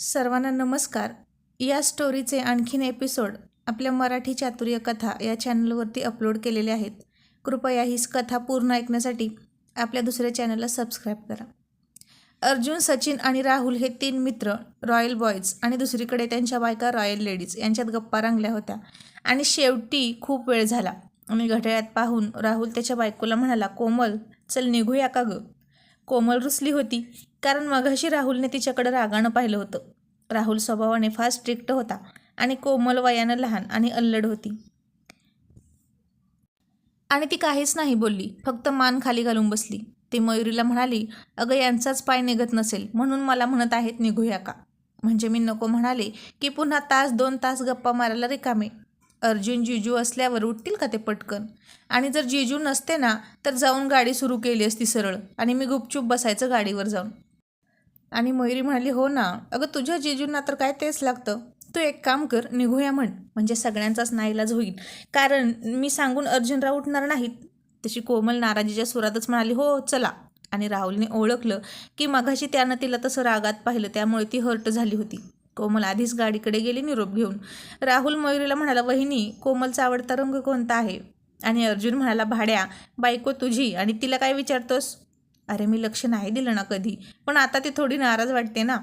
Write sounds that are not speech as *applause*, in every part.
सर्वांना नमस्कार. या स्टोरीचे आणखीन एपिसोड आपल्या मराठी चातुर्य कथा या चॅनलवरती अपलोड केलेले आहेत. कृपया ही कथा पूर्ण ऐकण्यासाठी आपल्या दुसऱ्या चॅनलला सबस्क्राईब करा. अर्जुन सचिन आणि राहुल हे तीन मित्र रॉयल बॉयज आणि दुसरीकडे त्यांच्या बायका रॉयल लेडीज यांच्यात गप्पा रंगल्या होत्या. आणि शेवटी खूप वेळ झाला. आणि घड्याळ्यात पाहून राहुल त्याच्या बायकोला म्हणाला कोमल चल निघूया का गं? कोमल रुसली होती. कारण मघाशी राहुलने तिच्याकडे रागानं पाहिलं होतं. राहुल स्वभावाने फार स्ट्रिक्ट होता आणि कोमल वयानं लहान आणि अल्लड होती. आणि ती काहीच नाही बोलली फक्त मान खाली घालून बसली. ती मयुरीला म्हणाली अगं यांचाच पाय निघत नसेल म्हणून मला म्हणत आहेत निघूया का? म्हणजे मी नको म्हणाले की पुन्हा तास दोन तास गप्पा मारायला रिकामे. अर्जुन जिजू असल्यावर उठतील का ते पटकन? आणि जर जिजू नसते ना तर जाऊन गाडी सुरू केली असती सरळ. आणि मी गुपचूप बसायचं गाडीवर जाऊन. आणि मयुरी म्हणाली हो ना. अगं तुझ्या जेजूंना तर काय तेच लागतं. तू एक काम कर निघूया म्हण. म्हणजे सगळ्यांचाच नाईलाज होईल. कारण मी सांगून अर्जुनराव उठणार नाहीत. तशी कोमल नाराजीच्या सुरातच म्हणाली हो चला. आणि राहुलने ओळखलं की मघाशी त्यानं तिला तसं रागात पाहिलं त्यामुळे ती हर्ट झाली होती. कोमल आधीच गाडीकडे गेली निरोप घेऊन. राहुल मयुरीला म्हणाला वहिनी कोमलचा आवडता रंग कोणता आहे? आणि अर्जुन म्हणाला भाड्या. बायको तुझी. आणि तिला काय विचारतोस? अरे मी लक्ष नाही दिलं ना कधी. पण आता ती थोडी नाराज वाटते ना.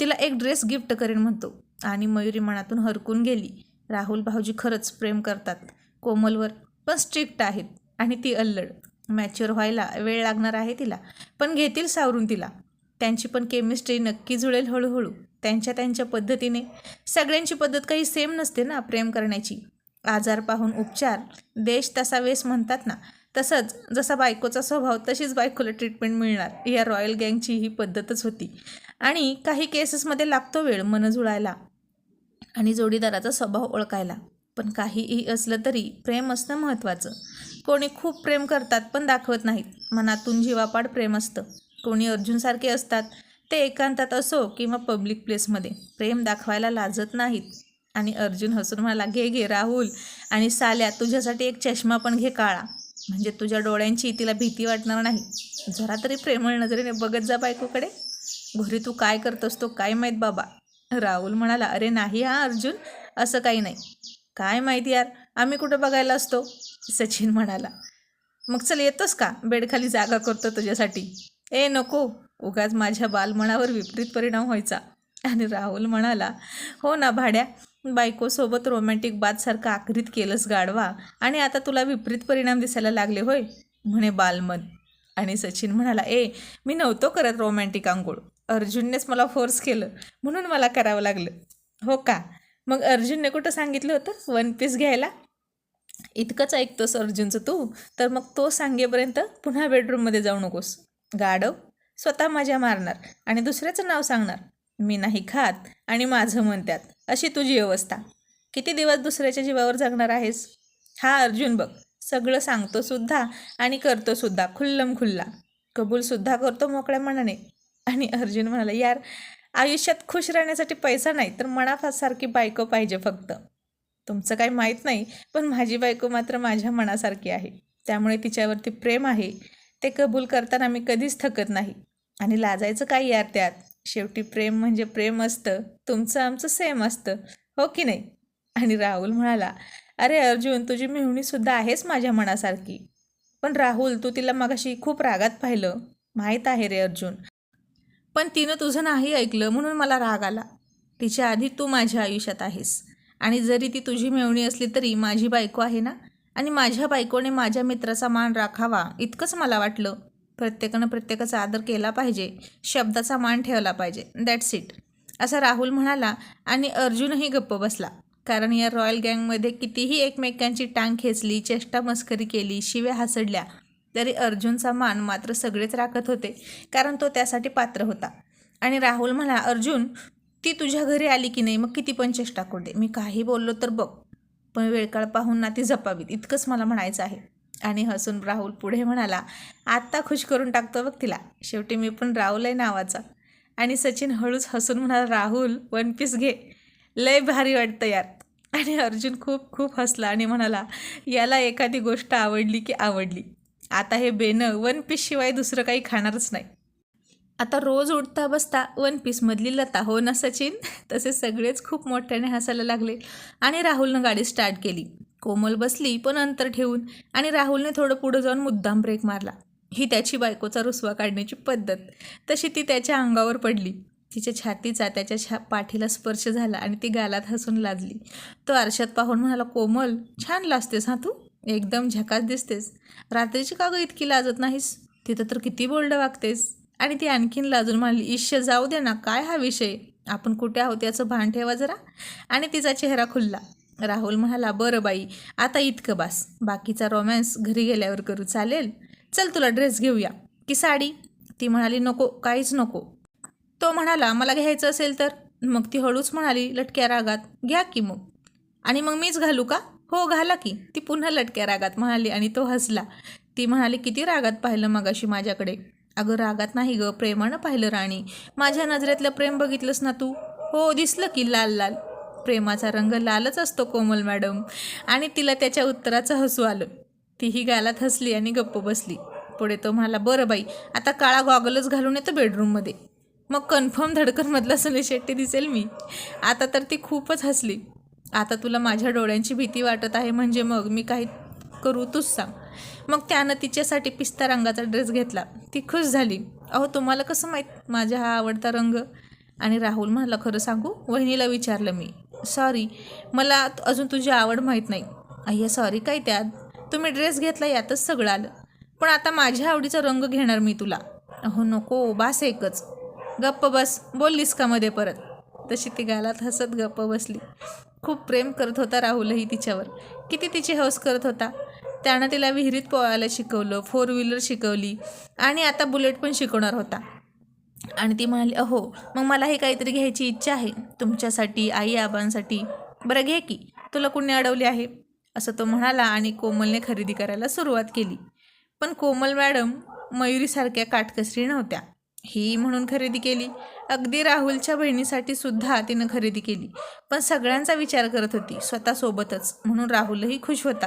तिला एक ड्रेस गिफ्ट करेन म्हणतो. आणि मयुरी मनातून हरकून गेली. राहुल भाऊजी खरंच प्रेम करतात. कोमलवर पण स्ट्रिक्ट आहेत. आणि ती अल्लड. मॅच्युअर व्हायला वेळ लागणार आहे तिला. पण घेतील सावरून तिला. त्यांची पण केमिस्ट्री नक्की जुळेल हळूहळू. त्यांच्या त्यांच्या पद्धतीने. सगळ्यांची पद्धत काही सेम नसते ना प्रेम करण्याची. आजार पाहून उपचार. देश तसा वेस म्हणतात ना. तसंच जसा बायकोचा स्वभाव तशीच बायकोला ट्रीटमेंट मिळणार. या रॉयल गँगची ही पद्धतच होती. आणि काही केसेसमध्ये लागतो वेळ मन जुळायला आणि जोडीदाराचा स्वभाव ओळखायला. पण काहीही असलं तरी प्रेम असणं महत्त्वाचं. कोणी खूप प्रेम करतात पण दाखवत नाहीत. मनातून जीवापाड प्रेम असतं. कोणी अर्जुनसारखे असतात ते एकांतात असो किंवा पब्लिक प्लेसमध्ये प्रेम दाखवायला लाजत नाहीत. आणि अर्जुन हसून म्हणाला घे घे राहुल. आणि साल्या तुझ्यासाठी एक चष्मा पण घे काळा. म्हणजे तुझ्या डोळ्यांची तिला भीती वाटणार नाही. जरा तरी प्रेमळ नजरेने बघत जा बायकोकडे. घरी तू काय करतोस तो काय माहीत बाबा. राहुल म्हणाला अरे नाही हा अर्जुन असं काही नाही. काय माहिती यार आम्ही कुठं बघायला असतो? सचिन म्हणाला. मग चल येतोस का? बेडखाली जागा करतो तुझ्यासाठी. ए नको. उगाच माझ्या बालमनावर विपरीत परिणाम व्हायचा. आणि राहुल म्हणाला हो ना भाड्या बायकोसोबत रोमॅन्टिक बादसारखं आकरीत केलंस गाडवा आणि आता तुला विपरीत परिणाम दिसायला लागले होय? म्हणे बालमन. आणि सचिन म्हणाला ए मी नव्हतो करत रोमॅन्टिक आंघोळ. अर्जुननेच मला फोर्स केलं. म्हणून मला करावं लागलं. हो का? मग अर्जुनने कुठं सांगितलं होतं? वन पीस घ्यायला? इतकंच ऐकतोस अर्जुनचं तू. तर मग तो सांगेपर्यंत पुन्हा बेडरूममध्ये जाऊ नकोस. गाडव स्वतः मजा मारणार. आणि दुसऱ्याचं नाव सांगणार. मी नाही खात आणि माझं म्हणतात अशी तुझी अवस्था. किती दिवस दुसऱ्याच्या जीवावर जगणार आहेस? हा अर्जुन बघ सगळं सांगतोसुद्धा आणि करतोसुद्धा खुल्लम खुल्ला. कबूलसुद्धा करतो मोकळ्या मनाने. आणि अर्जुन म्हणाला यार आयुष्यात खुश राहण्यासाठी पैसा नाही तर मनासारखी बायको पाहिजे फक्त. तुमचं काही माहीत नाही पण माझी बायको मात्र माझ्या मनासारखी आहे. त्यामुळे तिच्यावरती प्रेम आहे. ते कबूल करताना मी कधीच थकत नाही. आणि लाजायचं काय यार त्यात? शेवटी प्रेम म्हणजे प्रेम असतं. तुमचं आमचं सेम असतं. हो की नाही? आणि राहुल म्हणाला अरे अर्जुन तुझी मिळवणीसुद्धा आहेस माझ्या मनासारखी. पण राहुल तू तिला मगाशी खूप रागात पाहिलं. माहीत आहे रे अर्जुन पण तिनं तुझं नाही ऐकलं म्हणून मला राग आला. तिच्या आधी तू माझ्या आयुष्यात आहेस. आणि जरी ती तुझी मेवणी असली तरी माझी बायको आहे ना? आणि माझ्या बायकोने माझ्या मित्राचा मान राखावा इतकंच मला वाटलं. प्रत्येकानं प्रत्येकाचा आदर केला पाहिजे शब्दाचा मान ठेवला पाहिजे. दॅट्स इट असा राहुल म्हणाला आणि अर्जुनही गप्प बसला. कारण या रॉयल गँगमध्ये कितीही एकमेकांची टांग खेचली चेष्टा मस्करी केली शिव्या हासडल्या तरी अर्जुनचा मान मात्र सगळेच राखत होते कारण तो त्यासाठी पात्र होता. आणि राहुल म्हणा अर्जुन ती तुझ्या घरी आली की नाही? मग किती पण चेष्टा करू दे. मी काही बोललो तर बघ. पण वेळकाळ पाहून ना ती जपावीत. इतकंच मला म्हणायचं आहे. आणि हसून राहुल पुढे म्हणाला आत्ता खुश करून टाकतो बघ तिला. शेवटी मी पण राहुल आहे नावाचा. आणि सचिन हळूच हसून म्हणाला राहुल वन पीस घे. लय भारी वाटतं यार. आणि अर्जुन खूप खूप हसला आणि म्हणाला याला एखादी गोष्ट आवडली की आवडली. आता हे बेनं वन पीसशिवाय दुसरं काही खाणारच नाही. आता रोज उठता बसता वन पीसमधली लता हो ना सचिन? तसे सगळेच खूप मोठ्याने हसायला लागले आणि राहुलनं गाडी स्टार्ट केली. कोमल बसली पण अंतर ठेवून आणि राहुलने थोडं पुढं जाऊन मुद्दाम ब्रेक मारला. ही त्याची बायकोचा रुसवा काढण्याची पद्धत. तशी ती त्याच्या अंगावर पडली. तिच्या छातीचा त्याच्या छा पाठीला स्पर्श झाला आणि ती गालात हसून लाजली. तो आरशात पाहून म्हणाला कोमल छान लाजतेस हा तू? एकदम झकास दिसतेस. रात्रीची का गं इतकी लाजत नाहीस? तिथं तर किती बोल्ड वागतेस. आणि ती आणखीन लाजून म्हणाली ईश्य जाऊ दे ना काय हा विषय? आपण कुठे आहोत याचं भान ठेवा जरा. आणि तिचा चेहरा खुलला. राहुल म्हणाला बरं बाई आता इतकं बास. बाकीचा रोमॅन्स घरी गेल्यावर करू चालेल. चल तुला ड्रेस घेऊया. की साडी? ती म्हणाली नको काहीच नको. तो म्हणाला मला घ्यायचं असेल तर? मग ती हळूच म्हणाली लटक्या रागात. घ्या की मग. आणि मग मीच घालू का? हो घाला की. ती पुन्हा लटक्या रागात म्हणाली आणि तो हसला. ती म्हणाली किती रागात पाहिलं मगाशी माझ्याकडे. अगं रागात नाही गं प्रेमानं पाहिलं राणी. माझ्या नजरेतलं प्रेम बघितलंस ना तू? हो दिसलं की लाल लाल. प्रेमाचा रंग लालच असतो कोमल मॅडम. आणि तिला त्याच्या उत्तराचं हसू आलं. तीही गालात हसली आणि गप्प बसली. पुढे तो म्हणाला बरं बाई आता काळा गॉगलच घालून येतो बेडरूममध्ये. मग कन्फर्म धडकनमधला सुनील शेट्टी दिसेल मी. आता तर ती खूपच हसली. आता तुला माझ्या डोळ्यांची भीती वाटत आहे म्हणजे मग मी काही करू तूच सांग. मग त्यानं तिच्यासाठी पिस्ता रंगाचा ड्रेस घेतला. ती खुश झाली. अहो तुम्हाला कसं माहीत? माझा हा आवडता रंग. आणि राहुल म्हणाला खरं सांगू? वहिनीला विचारलं मी. सॉरी मला अजून तुझी आवड माहीत नाही. अय्या सॉरी काय त्यात? तुम्ही ड्रेस घेतला यातच सगळं आलं. पण आता माझ्या आवडीचा रंग घेणार मी तुला. अहो नको बास एकच. गप्प बस. बोललीस का मध्ये परत? तशी ती गालात हसत गप्प बसली. खूप प्रेम करत होता राहुलही तिच्यावर. किती तिची हौस करत होता? त्यानं तिला विहिरीत पोहायला शिकवलं फोर व्हीलर शिकवली. आणि आता बुलेट पण शिकवणार होता. आणि ती म्हणाली अहो मग मलाही काहीतरी घ्यायची इच्छा आहे. तुमच्यासाठी आई आबांसाठी. बरं घे की. तुला कुणी अडवली आहे? असं तो म्हणाला आणि कोमलने खरेदी करायला सुरुवात केली. पण कोमल मॅडम मयुरीसारख्या काटकसरी नव्हत्या. ही म्हणून खरेदी केली. अगदी राहुलच्या बहिणीसाठी सुद्धा तिनं खरेदी केली. पण सगळ्यांचा विचार करत होती. स्वतःसोबतच म्हणून राहुलही खुश होता.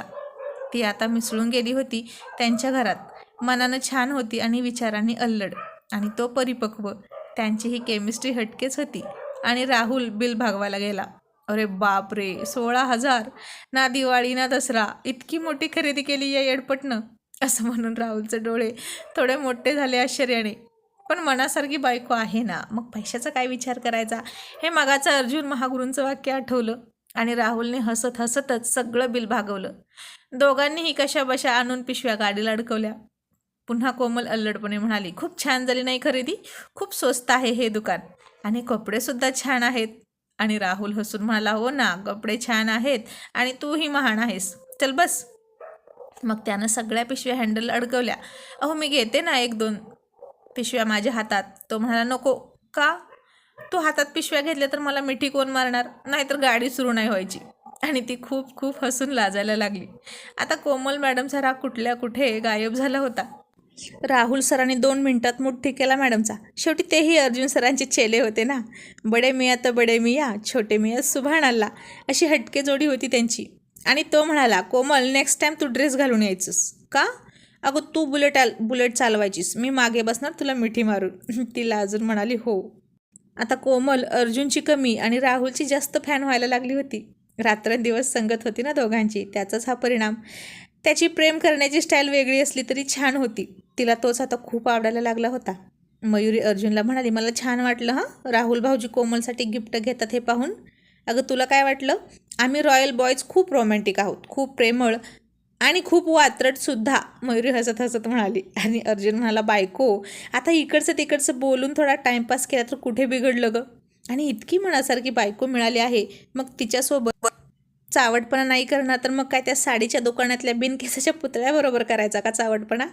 ती आता मिसळून गेली होती त्यांच्या घरात. मनानं छान होती आणि विचारांनी अल्लड. आणि तो परिपक्व. त्यांची ही केमिस्ट्री हटकेच होती. आणि राहुल बिल भागवायला गेला. अरे बाप रे सोळा हजार? ना दिवाळी ना दसरा. इतकी मोठी खरेदी केली या येडपटनं. असं म्हणून राहुलचे डोळे थोडे मोठे झाले आश्चर्याने. पण मनासारखी बायको आहे ना. मग पैशाचा काय विचार करायचा? हे मगाचं अर्जुन महागुरूंचं वाक्य आठवलं. आणि राहुलने हसत हसतच सगळं बिल भागवलं. दोघांनीही कशा बशा आणून पिशव्या गाडीला अडकवल्या. पुन्हा कोमल अल्लडपणे म्हणाली खूप छान झाली नाही खरेदी? खूप स्वस्त आहे हे दुकान. आणि कपडेसुद्धा छान आहेत. आणि राहुल हसून म्हणाला हो ना कपडे छान आहेत आणि तूही महान आहेस. चल बस. मग त्यानं सगळ्या पिशव्या हँडल अडकवल्या. अहो मी घेते ना एक दोन पिशव्या माझ्या हातात. तो म्हणाला नको. का? तू हातात पिशव्या घेतल्या तर मला मिठी कोण मारणार? नाहीतर गाडी सुरू नाही व्हायची. आणि ती खूप खूप हसून लाजायला लागली. आता कोमल मॅडमचा राग कुठल्या कुठे गायब झाला होता. राहुल सरांनी दोन मिनटात मुठ्ठी केला मॅडमचा. शेवटी तेही अर्जुन सरांचे चेले होते ना. बडे मिया तर बडे मिया छोटे मिया सुभान अल्ला अशी हटके जोडी होती त्यांची. आणि तो म्हणाला कोमल नेक्स्ट टाईम तू ड्रेस घालून यायचंस. का? अगं तू बुलेट आल बुलेट चालवायचीस. मी मागे बसणार तुला मिठी मारून. *laughs* तिला अजून म्हणाली हो. आता कोमल अर्जुनची कमी आणि राहुलची जास्त फॅन व्हायला लागली होती. रात्रंदिवस संगत होती ना दोघांची. त्याचाच हा परिणाम. त्याची प्रेम करण्याची स्टाईल वेगळी असली तरी छान होती. तिला तोच आता खूप आवडायला लागला होता. मयुरी अर्जुनला म्हणाली मला छान वाटलं हां? राहुल भाऊजी कोमलसाठी गिफ्ट घेतात हे पाहून. अगं तुला काय वाटलं? आम्ही रॉयल बॉयज खूप रोमॅन्टिक आहोत खूप प्रेमळ आणि खूप वात्रटसुद्धा मयुरी हसत हसत म्हणाली. आणि अर्जुन म्हणाला बायको आता इकडचं तिकडचं बोलून थोडा टाईमपास केला तर कुठे बिघडलं गं? आणि इतकी मनासारखी बायको मिळाली आहे मग तिच्यासोबत चावटपणा नाही करणार तर मग काय त्या साडीच्या दुकानातल्या बिनकेसाच्या पुतळ्याबरोबर करायचा का चावटपणा?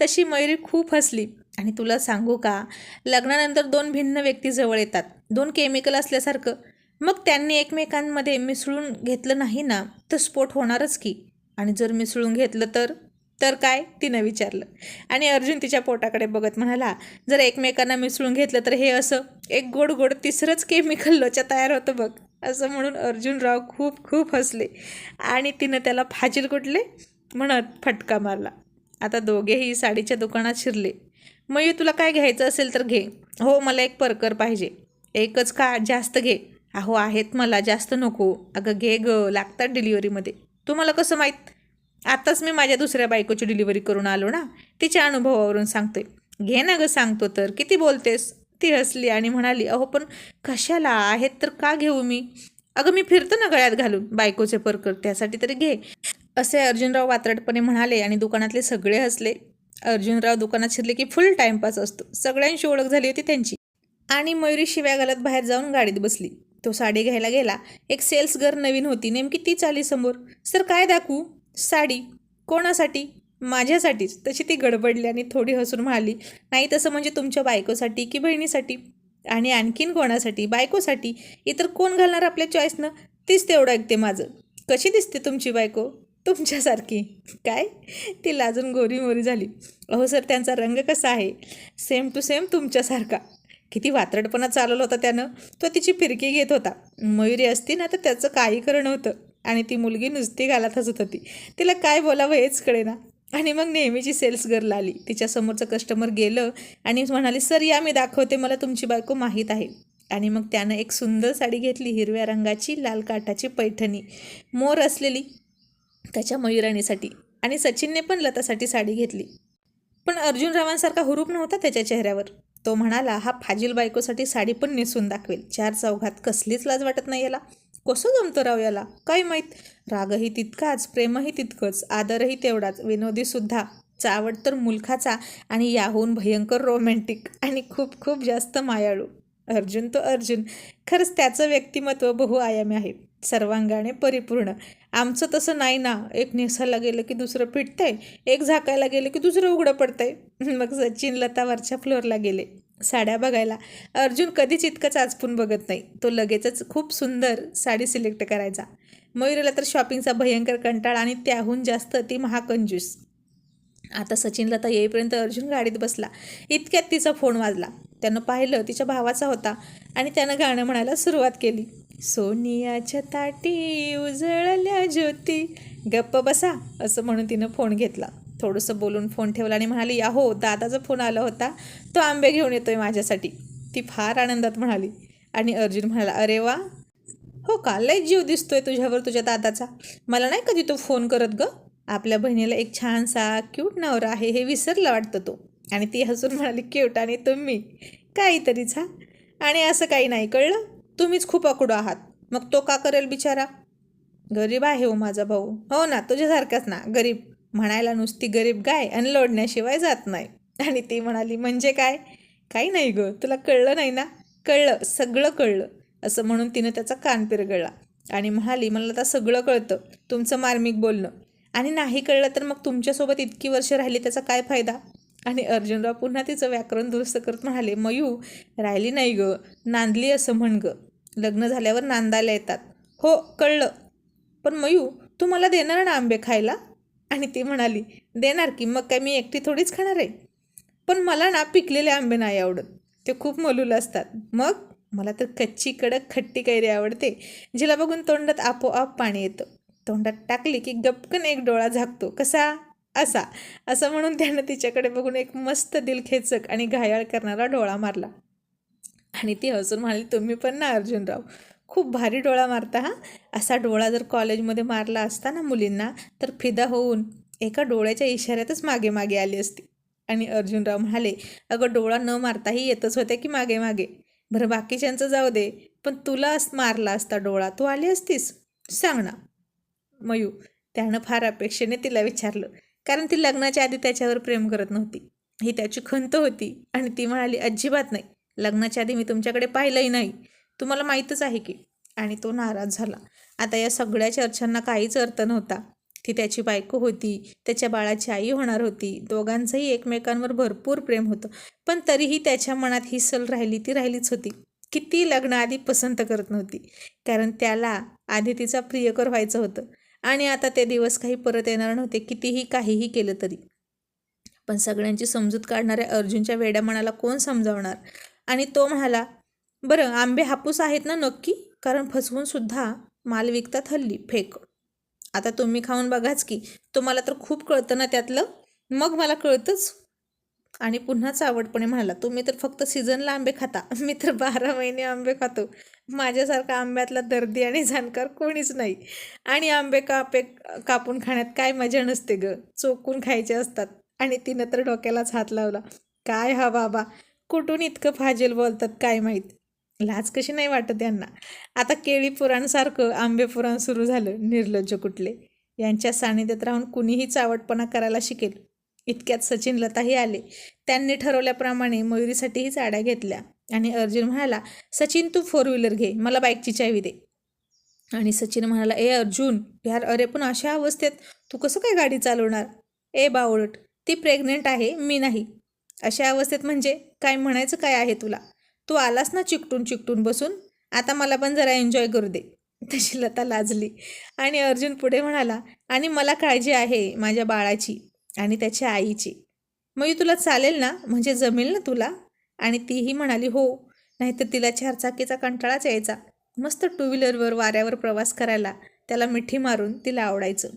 तशी मयुरी खूप हसली. आणि तुला सांगू का लग्नानंतर दोन भिन्न व्यक्ती जवळ येतात. दोन केमिकल असल्यासारखं. मग त्यांनी एकमेकांमध्ये मिसळून घेतलं नाही ना तर स्फोट होणारच की. आणि जर मिसळून घेतलं तर? तर काय? तिनं विचारलं. आणि अर्जुन तिच्या पोटाकडे बघत म्हणाला जर एकमेकांना मिसळून घेतलं तर हे असं एक गोड गोड तिसरंच केमिकल लोचा तयार होतं बघ. असं म्हणून अर्जुनराव खूप खूप हसले. आणि तिनं त्याला फाजील कुठले? म्हणत फटका मारला. आता दोघेही साडीच्या दुकानात शिरले. मयू तुला काय घ्यायचं असेल तर घे. हो मला एक परकर पाहिजे. एकच का? जास्त घे. अहो आहेत मला. जास्त नको. अगं घे ग. लागतात डिलिव्हरीमध्ये. तुम्हाला कसं माहीत? आत्ताच मी माझ्या दुसऱ्या बायकोची डिलिव्हरी करून आलो ना. तिच्या अनुभवावरून सांगते. घे ना गं सांगतो तर. किती बोलतेस? ती हसली आणि म्हणाली अहो पण कशाला? आहेत तर का घेऊ मी? अगं मी फिरतो ना गळ्यात घालून बायकोचे परकर त्यासाठी तरी घे. असे अर्जुनराव वात्रटपणे म्हणाले आणि दुकानातले सगळे हसले. अर्जुनराव दुकानात शिरले की फुल टाइमपास असतो. सगळ्यांशी ओळख झाली होती त्यांची. आणि मयुरी शिव्या घालत बाहेर जाऊन गाडीत बसली. तो साडी घ्यायला गेला. एक सेल्स गर्ल नवीन होती. नेमकी तीच आली समोर. सर काय दाखवू? साडी? कोणासाठी? माझ्यासाठीच. तशी ती गडबडली आणि थोडी हसून म्हणाली नाही तसं म्हणजे तुमच्या बायकोसाठी की बहिणीसाठी? आणि आणखीन कोणासाठी? बायकोसाठी? इतर कोण घालणार आपल्या चॉईसनं तीच तेवढं ऐकते माझं. कशी दिसते तुमची बायको? तुमच्यासारखी. काय? ती लाजून गोरी मोरी झाली. अहो सर त्यांचा रंग कसा आहे? सेम टू सेम तुमच्यासारखा. किती वात्रटपणा चालवला होता त्यानं. तो तिची फिरकी घेत होता. मयुरी असती ना तर त्याचं काही करणं नव्हतं आणि ती मुलगी नुसती घालत हसत होती. तिला काय बोलावं हेच कळेना. आणि मग नेहमीची सेल्स गर्ल आली. तिच्यासमोरचं कस्टमर गेलं आणि म्हणाली सर या मी दाखवते मला तुमची बायको माहीत आहे. आणि मग त्यानं एक सुंदर साडी घेतली हिरव्या रंगाची लाल काठाची पैठणी मोर असलेली त्याच्या मयुराणीसाठी. आणि सचिनने पण लतासाठी साडी घेतली. पण अर्जुनरावांसारखा हुरूप नव्हता त्याच्या चेहऱ्यावर. तो म्हणाला हा फाजील बायकोसाठी साडी पण नेसून दाखवेल. चार चौघात कसलीच लाज वाटत नाही याला. कसं जमतं राव याला? काय माहीत? रागही तितकाच प्रेमही तितकंच आदरही तेवढाच. विनोदीसुद्धा चावट तर मुलखाचा आणि याहून भयंकर रोमॅन्टिक आणि खूप खूप जास्त मायाळू. अर्जुन तो अर्जुन. खरंच त्याचं व्यक्तिमत्व बहुआयामी आहे. सर्वांगाने परिपूर्ण. आमचं तसं नाही ना? एक नेसायला गेलं की दुसरं फिटतंय एक झाकायला गेलं की दुसरं उघडं पडतंय? *laughs* मग सचिन लतावरच्या फ्लोअरला गेले. साड्या बघायला. अर्जुन कधीच इतकं चाचपून बघत नाही. तो लगेचच खूप सुंदर साडी सिलेक्ट करायचा. मयुरीला तर शॉपिंगचा भयंकर कंटाळा आणि त्याहून जास्त ती महाकंजूस. आता सचिनला तर येईपर्यंत अर्जुन गाडीत बसला. इतक्यात तिचा फोन वाजला. त्यानं पाहिलं तिच्या भावाचा होता आणि त्यानं गाणं म्हणायला सुरुवात केली. सोनियाच्या ताटी उजळल्या ज्योती गप्प बसा असं म्हणून तिनं फोन घेतला. थोडंसं बोलून फोन ठेवला आणि म्हणाली अहो दादाचा फोन आला होता. तो आंबे घेऊन येतोय माझ्यासाठी. ती फार आनंदात म्हणाली. आणि अर्जुन म्हणाला अरे वा. हो का? लय जीव दिसतोय तुझ्यावर तुझ्या दादाचा. मला नाही कधी तो फोन करत ग. आपल्या बहिणीला एक छानसा क्यूट नवरा आहे हे विसरला वाटतं तो. आणि ती हसून म्हणाली क्यूट आणि तुम्ही? काहीतरीच हा? आणि असं काही नाही कळलं? तुम्हीच खूप अकडो आहात. मग तो का करेल बिचारा? गरीब आहे हो माझा भाऊ. हो ना तुझ्यासारखाच ना गरीब. म्हणायला नुसती गरीब गाय आणि लोडण्याशिवाय जात नाही. आणि ती म्हणाली म्हणजे काय? काही नाही गं तुला कळलं नाही ना? कळलं सगळं कळलं. असं म्हणून तिनं त्याचा कान पिरगळला आणि म्हणाली मला आता सगळं कळतं. तुमचं मार्मिक बोलणं. आणि नाही कळलं तर मग तुमच्यासोबत इतकी वर्ष राहिली त्याचा काय फायदा? आणि अर्जुनराव पुन्हा तिचं व्याकरण दुरुस्त करत म्हणाले मयू राहिली नाही ग. नांदली असं म्हण ग. लग्न झाल्यावर नांदायला येतात. हो कळलं. पण मयू तू मला देणार ना आंबे खायला? आणि ती म्हणाली देणार की मग काय मी एकटी थोडीच खाणार आहे? पण मला ना पिकलेले आंबे नाही आवडत. ते खूप मलूल असतात. मग? मला तर कच्ची कडक खट्टी कैरी आवडते जिला बघून तोंडात आपोआप पाणी येतं. तोंडात टाकली की गपकन एक डोळा झाकतो. कसा? असा. असं म्हणून त्यानं तिच्याकडे बघून एक मस्त दिलखेचक आणि घायाळ करणारा डोळा मारला. आणि ती हसून म्हणाली तुम्ही पण ना अर्जुनराव. खूप भारी डोळा मारता हा. असा डोळा जर कॉलेजमध्ये मारला असता ना मुलींना तर फिदा होऊन एका डोळ्याच्या इशाऱ्यातच मागे मागे आली असती. आणि अर्जुनराव म्हणाले अगं डोळा न मारताही येतच होत्या की मागे मागे. बरं बाकीच्यांचं जाऊ दे पण तुला अस मारला असता डोळा तू आली असतीस. सांग ना. मयू त्यानं फार अपेक्षेने तिला विचारलं कारण ती लग्नाच्या आधी त्याच्यावर प्रेम करत नव्हती. ही त्याची खंत होती आणि ती म्हणाली अजिबात नाही. लग्नाच्या आधी मी तुमच्याकडे पाहिलंही नाही. तुम्हाला माहीतच आहे की आणि तो नाराज झाला. आता या सगळ्या चर्चांना काहीच अर्थ नव्हता. ती त्याची बायको होती त्याच्या बाळाची आई होणार होती दोघांचंही एकमेकांवर भरपूर प्रेम होतं. पण तरीही त्याच्या मनात ही सल राहिली ती राहिलीच होती. किती लग्न आधी पसंत करत नव्हती. कारण त्याला आधी तिचा प्रियकर व्हायचं होतं. आणि आता ते दिवस काही परत येणार नव्हते कितीही काहीही केलं तरी. पण सगळ्यांची समजूत काढणाऱ्या अर्जुनच्या वेड्या मनाला कोण समजावणार? आणि तो म्हणाला बरं आंबे हापूस आहेत ना नक्की? कारण फसवूनसुद्धा माल विकतात हल्ली फेक. आता तुम्ही खाऊन बघाच की तुम्हाला तर खूप कळतं ना त्यातलं. मग मला कळतंच. आणि पुन्हाच आवडपणे म्हणाला तुम्ही तर फक्त सीझनला आंबे खाता. मी तर बारा महिने आंबे खातो. माझ्यासारखा आंब्यातला दर्दी आणि जाणकार कोणीच नाही. आणि आंबे कापे कापून खाण्यात काय मजा नसते ग. चोकून खायचे असतात. आणि तिनं तर डोक्यालाच हात लावला. काय हा बाबा? कुठून इतकं फाजेल बोलतात काय माहीत? लाज कशी नाही वाटत यांना. आता केळी पुराणसारखं आंबे पुराण सुरू झालं निर्लज्ज कुठले. यांच्या सानिध्यात राहून कुणीही चावटपणा करायला शिकेल. इतक्यात सचिन लताही आले. त्यांनी ठरवल्याप्रमाणे मयुरीसाठीही साड्या घेतल्या आणि अर्जुन म्हणाला सचिन तू फोर व्हीलर घे. मला बाईकची चावी दे. आणि सचिन म्हणाला ए अर्जुन यार अरे पण अशा अवस्थेत तू कसं काय गाडी चालवणार? ए बावळट ती प्रेग्नेंट आहे मी नाही. अशा अवस्थेत म्हणजे काय म्हणायचं काय आहे तुला? तू आलास ना चिकटून चिकटून बसून आता मला पण जरा एन्जॉय करू दे. *laughs* तशी लता लाजली. आणि अर्जुन पुढे म्हणाला आणि मला काळजी आहे माझ्या बाळाची आणि त्याच्या आईची. मग तुला चालेल ना? म्हणजे जमेल ना तुला? आणि तीही म्हणाली हो. नाहीतर तिला चारचाकीचा कंटाळाच यायचा. मस्त टू व्हीलरवर वाऱ्यावर प्रवास करायला त्याला मिठी मारून तिला आवडायचं.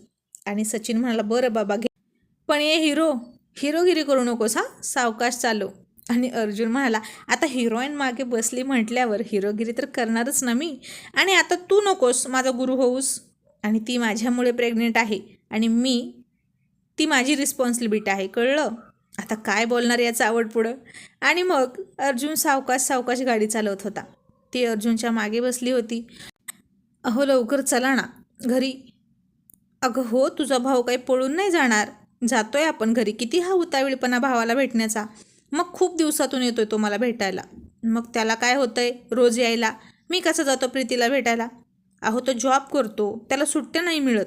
आणि सचिन म्हणाला बरं बाबा घे. पण ये हिरो. हिरोगिरी करू नकोस हा? सावकाश चालू आणि अर्जुन म्हणाला आता हिरोईन मागे बसली म्हटल्यावर हिरोगिरी तर करणारच ना मी? आणि आता तू नकोस माझा गुरु होऊस. आणि ती माझ्यामुळे प्रेग्नेंट आहे. आणि मी ती माझी रिस्पॉन्सिबिलिटी आहे कळलं? आता काय बोलणार याचं आवड पुढं? आणि मग अर्जुन सावकाश सावकाश गाडी चालवत होता. ती अर्जुनच्या मागे बसली होती. अहो लवकर चला ना घरी. अगं हो तुझा भाऊ काही पळून नाही जाणार. जातोय आपण घरी. किती हा उतावीळपणा भावाला भेटण्याचा? मग खूप दिवसातून येतोय तो मला भेटायला. मग त्याला काय होतंय? रोज यायला. मी कसं जातो प्रीतीला भेटायला? अहो तो जॉब करतो. त्याला सुट्ट्या नाही मिळत.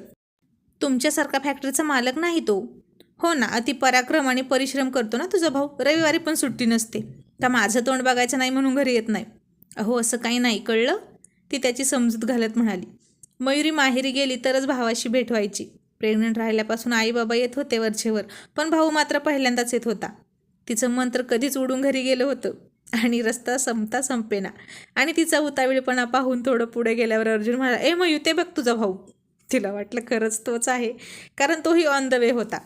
तुमच्यासारखा फॅक्टरीचा मालक नाही तो. हो ना अति पराक्रम आणि परिश्रम करतो ना तुझा भाऊ. रविवारी पण सुट्टी नसते. का माझं तोंड बघायचं नाही म्हणून घरी येत नाही? अहो असं काही नाही. कळलं? ती त्याची समजूत घालत म्हणाली. मयुरी माहेरी गेली तरच भावाशी भेट व्हायची प्रेग्नंट राहिल्यापासून आई बाबा येत होते वरचेवर. पण भाऊ मात्र पहिल्यांदाच येत होता. तिचं मन तर कधीच उडून घरी गेलं होतं. आणि रस्ता संपता संपेना. आणि तिचा उतावीळपणा पाहून थोडं पुढे गेल्यावर अर्जुन म्हणाला ए मयू ते बघ तुझा भाऊ. तिला वाटलं खरंच तोच आहे कारण तोही ऑन द वे होता.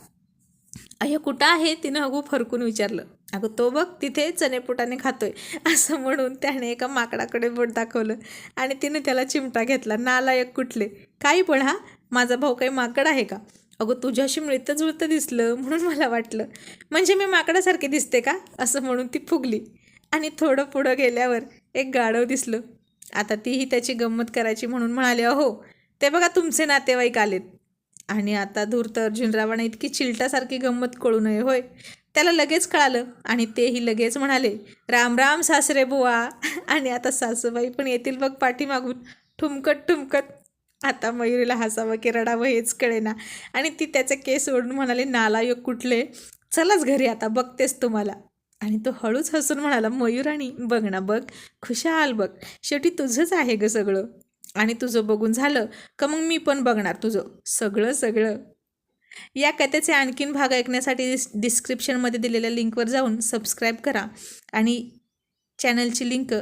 अय्या कुठं आहे? तिनं अगू फरकून विचारलं. अगं तो बघ तिथे चणेपुटाने खातोय. असं म्हणून त्याने एका माकडाकडे बोट दाखवलं. आणि तिने त्याला चिमटा घेतला. नालायक कुठले? काही पण हा. माझा भाऊ काही माकड आहे का? अगं तुझ्याशी मिळतं जुळतं दिसलं म्हणून मला वाटलं. म्हणजे मी माकडासारखी दिसते का? असं म्हणून ती फुगली. आणि थोडं पुढं गेल्यावर एक गाढव दिसलं. आता तीही त्याची गंमत करायची म्हणून म्हणाले अहो ते बघा तुमचे नातेवाईक आलेत. आणि आता धूर्त अर्जुनरावाने इतकी चिलटासारखी गंमत कळू नये होय? त्याला लगेच कळालं आणि तेही लगेच म्हणाले राम राम सासरे बुवा. आणि आता सासूबाई पण येतील बघ पाठीमागून. ठुमकत ठुमकत. आता मयुरीला हसावं की रडावं हेच कळेना. आणि ती त्याचे केस ओढून म्हणाले नालायोग कुठले? चलाच घरी आता बघतेस तुम्हाला. आणि तो हळूच हसून म्हणाला मयुराणी बघ ना बघ. खुशाल बघ. शेवटी तुझंच आहे ग सगळं. आणि तुझं बघून झालं का मग मी पण बघणार तुझं? सगळं सगळं. या कथेचे आणखीन भाग ऐकण्यासाठी डिस डिस्क्रिप्शनमध्ये दिलेल्या लिंकवर जाऊन सबस्क्राईब करा. आणि चॅनलची लिंक